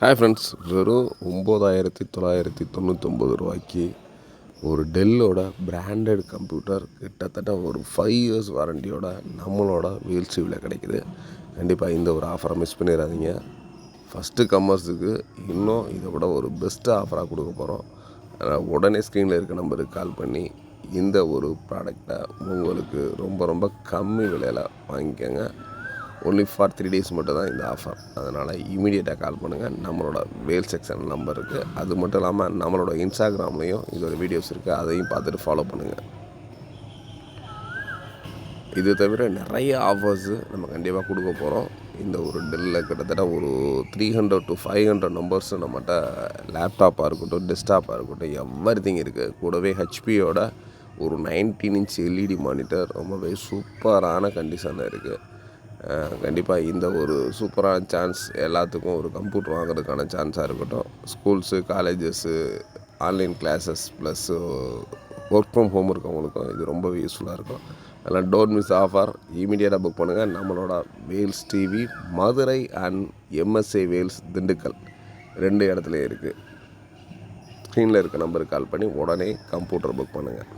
Hi friends வெறும் ஒம்பதாயிரத்தி தொள்ளாயிரத்தி தொண்ணூத்தொம்பது ரூபாய்க்கு ஒரு டெல்லோட பிராண்டட் கம்ப்யூட்டர் கிட்டத்தட்ட ஒரு ஃபைவ் இயர்ஸ் வாரண்டியோட நம்மளோட வீல்சிவில் கிடைக்குது. கண்டிப்பாக இந்த ஒரு ஆஃபரை மிஸ் பண்ணிடாதீங்க ஃபஸ்ட்டு கம்மர்ஸுக்கு இன்னும் இதை விட ஒரு பெஸ்ட்டு ஆஃபராக கொடுக்க போகிறோம் அதனால் உடனே ஸ்க்ரீனில் இருக்க நம்பருக்கு கால் பண்ணி இந்த ஒரு ப்ராடக்டை உங்களுக்கு ரொம்ப ரொம்ப கம்மி விலையில் வாங்கிக்கோங்க. ஒன்லி ஃபார் த்ரீ டேஸ் மட்டும் தான் இந்த ஆஃபர் அதனால் இமீடியட்டாக கால் பண்ணுங்கள் நம்மளோட வேல் செக்ஷன் நம்பர் இருக்குது அது மட்டும் இல்லாமல் நம்மளோட இன்ஸ்டாகிராம்லேயும் இதோட வீடியோஸ் இருக்குது அதையும் பார்த்துட்டு ஃபாலோ பண்ணுங்கள் இது தவிர நிறைய ஆஃபர்ஸு நம்ம கண்டிப்பாக கொடுக்க போகிறோம் இந்த ஒரு டெல்லில் கிட்டத்தட்ட ஒரு three hundred to five hundred numbers நம்மகிட்ட லேப்டாப்பாக இருக்கட்டும் டெஸ்க்டாப்பாக இருக்கட்டும் எவ்வரி திங் இருக்குது கூடவே ஹெச்பியோட ஒரு நைன்டீன் இன்ச் எல்இடி மானிட்டர் ரொம்பவே சூப்பரான கண்டிஷனில் இருக்குது கண்டிப்பாக இந்த ஒரு சூப்பரான சான்ஸ் எல்லாத்துக்கும் ஒரு கம்ப்யூட்டர் வாங்குறதுக்கான சான்ஸாக இருக்கட்டும். Schools colleges online classes plus work from home இருக்கவங்களுக்கும் இது ரொம்பவே யூஸ்ஃபுல்லாக இருக்கும். அதெல்லாம் டோன்ட் மிஸ் ஆஃபர் இமீடியட்டாக புக் பண்ணுங்கள் நம்மளோட Vels TV Madurai and MSA Vels Dindigul. ரெண்டு இடத்துலையும் இருக்குது ஸ்க்ரீனில் இருக்க நம்பருக்கு கால் பண்ணி உடனே கம்ப்யூட்டர் புக் பண்ணுங்கள்